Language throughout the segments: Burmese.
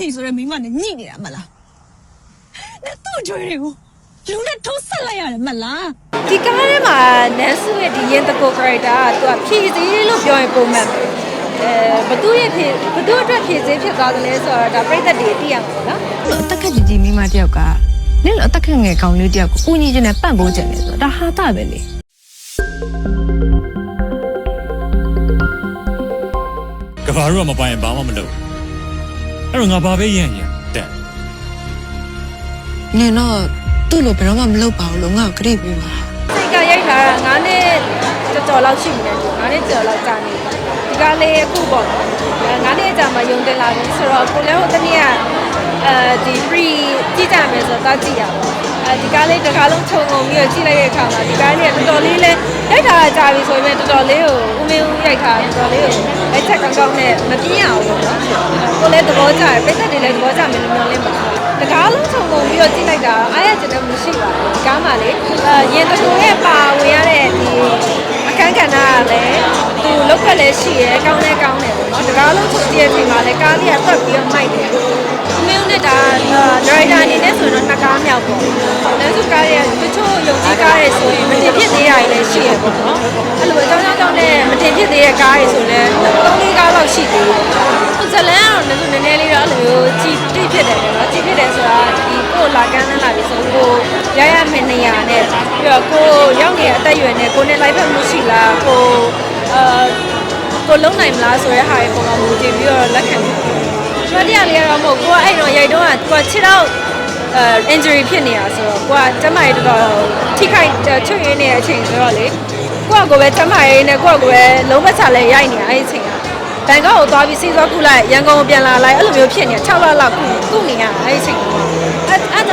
ညီဆိုတဲ့မိန်းမနဲ့ညှိနေတာမလားနဲ့သူ့ကြွေးတွေကိုလူနဲ့ထိုးဆက်လိုက်ရတယ်မလားဒီကားထဲမှာနန်းစုရဲ့ဒီရင်တကို character ကသူကဖြည့်စည်းလို့ပြောရင်ပုံမှန်ပဲအဲဘသူရဲ့ဖြည့်ဘသူအတွက်ဖြည့်စည်းဖြစ်သွားတယ်လဲဆိုတော့ဒါပြိသက်တွေသိရမှာပေါ့နော်လို့အသက်ခက်ကြီးကြီးမိန်းမတစ်ယောက်ကနင့်လိုအသက်ခက်ငယ်ကောင်လေးတစ်ယောက်ကိုဦးညီချင်းနဲ့ပန့်ပိုးကြတယ်ဆိုတော့ဒါဟာတာပဲလေကဘာတို့ကမပိုင်ရင်ဘာမှမလုပ် အဲ့တော့ငါဘာပဲရရင်တဲ့နင်တော့သူ့လိုဘယ်တော့မှမလုပ်ပါဘူးလို့ငါ့ကိုကြည့်ပေးပါစိတ်ကရိုက်လာတာ9နှစ်တော်တော်လောက်ရှိနေတယ်9နှစ်ကျော်လောက်ကြာနေပြီဒီကားလေးအခုပေါ့နော်အဲ9နှစ်ကြာမှယုံတင်လာပြီဆိုတော့ကိုလည်းဟိုတနေ့ကအဲဒီ free ကြည့်ကြမယ်ဆိုတော့ကြည့်ရပါ အဲဒီကားလေးတစ်ခါလုံးခြုံငုံပြီးတော့ကြည့်လိုက်တဲ့အခါမှာဒီကားလေးကတော်တော်လေးလဲရိုက်တာကြာပြီဆိုရင်တော်တော်လေးကိုဦးမင်းဦးရိုက်တာတော်တော်လေးကိုအချက်ကောင်းကောင်းနဲ့မပြင်းအောင်လို့နော်ကိုလည်းသဘောကျတယ်ပိတ်သက်တွေလည်းသဘောကျမယ်လို့မျှော်လင့်ပါတကားလုံးခြုံငုံပြီးတော့ကြည့်လိုက်တာအားရကျတဲ့မရှိပါဘူးဒီကားမှာလေအဲရင်တကူရဲ့ပါဝင်ရတဲ့ဒီအခန်းကဏ္ဍကလည်းသူလောက်ကလည်းရှိရဲကောင်းလဲကောင်းတယ်ပေါ့နော်တကားလုံးခြုံကြည့်တဲ့အချိန်မှာလည်း ရှိရပေါ့နော်။အဲ့လိုအကြောင်းကြောင့်နဲ့မတင်ဖြစ်သေးတဲ့ကားတွေဆိုလည်းသုံးလေးကားလောက်ရှိသေးတယ်။ဇလန်ကတော့လည်းနည်းနည်းလေးတော့အဲ့လိုမျိုးကြည်တိဖြစ်တယ်နော်။ကြည်ဖြစ်တယ်ဆိုတာဒီကိုလာကန်းလာပြီဆိုကိုရရမယ့်နေရာနဲ့ပြီးတော့ကိုရောက်နေတဲ့အသက်အရွယ်နဲ့ကိုနဲ့လိုက်ဖက်မှုရှိလားကိုအာကိုလုံးနိုင်မလားဆိုတဲ့ဟာတွေပုံမှန်မူတည်ပြီးတော့လက်ခံတယ်။ကျွန်တော်တရားလေးကတော့မဟုတ်ကိုကအဲ့တော့ရိုက်တော့ကကိုကခြေတော့ အဲ injury ဖြစ်နေတာဆိုတော့ကိုကကျမရဲ့တော်တော်ထိခိုက်ချွတ်ရင်းနေတဲ့အချိန်ဆိုတော့လေကိုကကိုပဲကျမရဲ့နဲ့ကိုကကိုပဲလုံးမချလဲရိုက်နေတာအဲ့ဒီအချိန်ကဘန်ကောက်ကိုသွားပြီးစီးသွားခုလိုက်ရန်ကုန်ကိုပြန်လာလိုက်အဲ့လိုမျိုးဖြစ်နေ6လလောက်ခုခုနေရအဲ့ဒီအချိန်ကအဲ့အဲ့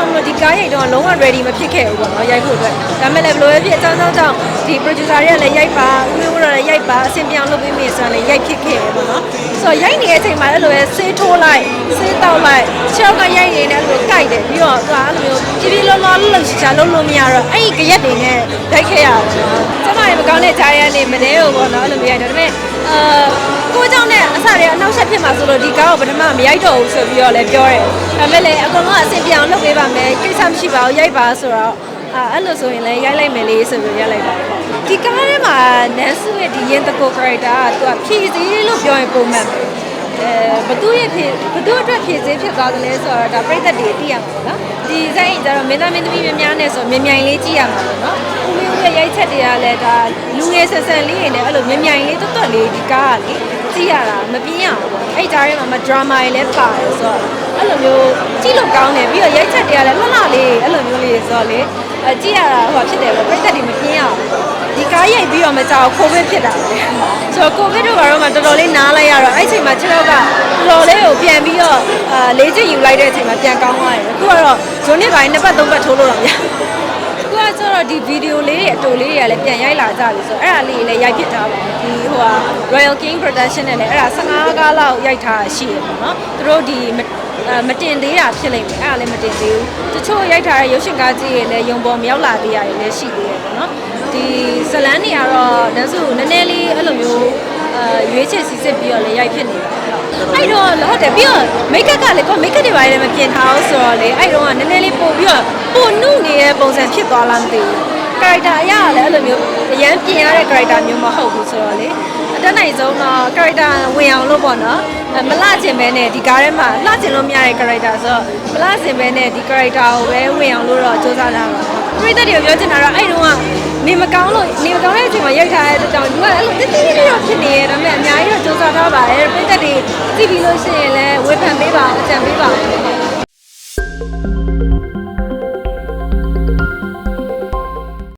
ကြောင့်မလို့ဒီကားရိုက်တော့လုံးဝ ready မဖြစ်ခဲ့ဘူးပေါ့နော်ရိုက်ဖို့အတွက်ဒါပေမဲ့လည်းဘယ်လိုပဲဖြစ်အကြောင်းကြောင့်ကြောင့်ဒီ producer တွေကလည်းရိုက်ပါဦးမျိုးကတော့လည်းရိုက်ပါအဆင်ပြေအောင်လုပ်ပေးမယ်ဆိုတော့လည်းရိုက်ဖြစ်ခဲ့တယ်ပေါ့နော်ဆိုတော့ရိုက်နေတဲ့အချိန်မှာအဲ့လိုပဲဆေးထိုးလိုက်ဆေးတောက်လိုက်ချောက်ကရိုက်နေတယ်အဲ့လိုကြိုက်တယ်ပြီးတော့သူကအဲ့လိုမျိုးပြပြလောလောလှုပ်ရှားလုပ်လို့မရတော့အဲ့ဒီကြရက်တွေနဲ့ရိုက်ခဲ့ရတာပေါ့နော်ကျမရေမကောင်းတဲ့ဂျာရန်နေမနေဘူးပေါ့နော်အဲ့လိုမျိုးရိုက်တယ်ဒါပေမဲ့အာ ကိုเจ้าနဲ့အစတွေအနောက်ဆက်ဖြစ်မှာဆိုလို့ဒီကားကိုပထမမရိုက်တော့ဘူးဆိုပြီးတော့လည်းပြောတယ်ဒါပေမဲ့လည်းအကုန်လုံးအဆင်ပြေအောင်လုပ်ပေးပါမယ်ကိစ္စမရှိပါဘူးရိုက်ပါဆိုတော့အာအဲ့လိုဆိုရင်လည်းရိုက်လိုက်မယ်လေဆိုပြီးရိုက်လိုက်ပါတယ်ဒီကားထဲမှာနန်းစုရဲ့ဒီရင်တကို character ကသူကဖြည့်စည်းလို့ပြောရင်ပုံမှန်ပဲအဲဘသူရဲ့ဖြည့်ဘသူအတွက်ဖြည့်စည်းဖြစ်သွားတယ်လဲဆိုတော့ဒါပြိသက်တွေသိရမှာပေါ့နော်ဒီဆိုင်ကျတော့မင်းသားမင်းသမီးများများနဲ့ဆိုမြန်မြန်လေးကြည့်ရမှာပေါ့နော်ဦးမျိုးရဲ့ရိုက်ချက်တွေကလည်းဒါလူငယ်ဆန်ဆန်လေးတွေနဲ့အဲ့လိုမြန်မြန်လေးတွတ်တွတ်လေးဒီကားကလေ ကြည့်ရတာမပြင်းအောင်ပေါ့အဲ့ကြားထဲမှာမဒရာမာတွေလည်းပါတယ်ဆိုတော့အဲ့လိုမျိုးကြည့်လို့ကောင်းတယ်ပြီးတော့ရိုက်ချက်တွေကလည်းလှလှလေးအဲ့လိုမျိုးလေးဆိုတော့လေအကြည့်ရတာဟိုဖြစ်တယ်ပေါ့ပြိသက်တွေမပြင်းအောင်ဒီကားရိုက်ပြီးတော့မကြောက်ကိုဗစ်ဖြစ်တာပဲဆိုတော့ကိုဗစ်တို့ကတော့မှတော်တော်လေးနားလိုက်ရတော့အဲ့ချိန်မှာခြေတော့ကတော်တော်လေးကိုပြန်ပြီးတော့အာလေးချက်ယူလိုက်တဲ့အချိန်မှာပြန်ကောင်းသွားတယ်အခုကတော့ဂျွန်းနှစ်ပိုင်းနှစ်ပတ်သုံးပတ်ထိုးလို့တော့မရဘူးခုကကျတော့ဒီဗီဒီယိုလေးတွေအတူလေးတွေကလည်းပြန်ရိုက်လာကြပြီဆိုတော့အဲ့ဒါလေးတွေလည်းရိုက်ဖြစ်ထားပါဘူးဒီ ဟိုဟာ Royal King Production နဲ့လည်းအဲ့ဒါ15ကားလောက်ရိုက်ထားတာရှိရပေါ့နော်သူတို့ဒီမအဲမတင်သေးတာဖြစ်လိမ့်မယ်အဲ့ဒါလည်းမတင်သေးဘူးတချို့ရိုက်ထားတဲ့ရုပ်ရှင်ကားကြီးတွေလည်းယုံပေါ်မရောက်လာသေးရတယ်လည်းရှိသေးတယ်ပေါ့နော်ဒီဇလန်းတွေကတော့နန်းစုနည်းနည်းလေးအဲ့လိုမျိုးအဲရွေးချယ်စီစစ်ပြီးတော့လည်းရိုက်ဖြစ်နေတာအဲ့တော့ဟုတ်တယ်ပြီးတော့မိတ်ကပ်ကလည်းကိုမိတ်ကပ်တွေပါလည်းမပြင်ထားအောင်ဆိုတော့လေအဲ့တော့ကနည်းနည်းလေးပို့ပြီးတော့ပို့နှုတ်နေတဲ့ပုံစံဖြစ်သွားလားမသိဘူး character အရကလည်းအဲ့လိုမျိုးအရန်ပြင်ရတဲ့ character မျိုးမဟုတ်ဘူးဆိုတော့လေအတက်နိုင်ဆုံးတော့ character ဝင်အောင်လို့ပေါ့နော်အဲမလှချင်ပဲနဲ့ဒီကားထဲမှာလှချင်လို့မရတဲ့ character ဆိုတော့မလှချင်ပဲနဲ့ဒီ character ကိုပဲဝင်အောင်လို့တော့စူးစမ်းတာပါပရိသတ်တွေကိုပြောချင်တာတော့အဲ့တုန်းကနေမကောင်းလို့နေမကောင်းတဲ့အချိန်မှာရိုက်ထားတဲ့အတွက်ကြောင့်သူကအဲ့လိုတိတိလေးတော့ဖြစ်နေရဒါပေမဲ့အများကြီးတော့စူးစမ်းထားပါတယ်ပရိသတ်တွေကြည့်ပြီးလို့ရှိရင်လည်းဝေဖန်ပေးပါအောင်အကြံပေးပါအောင်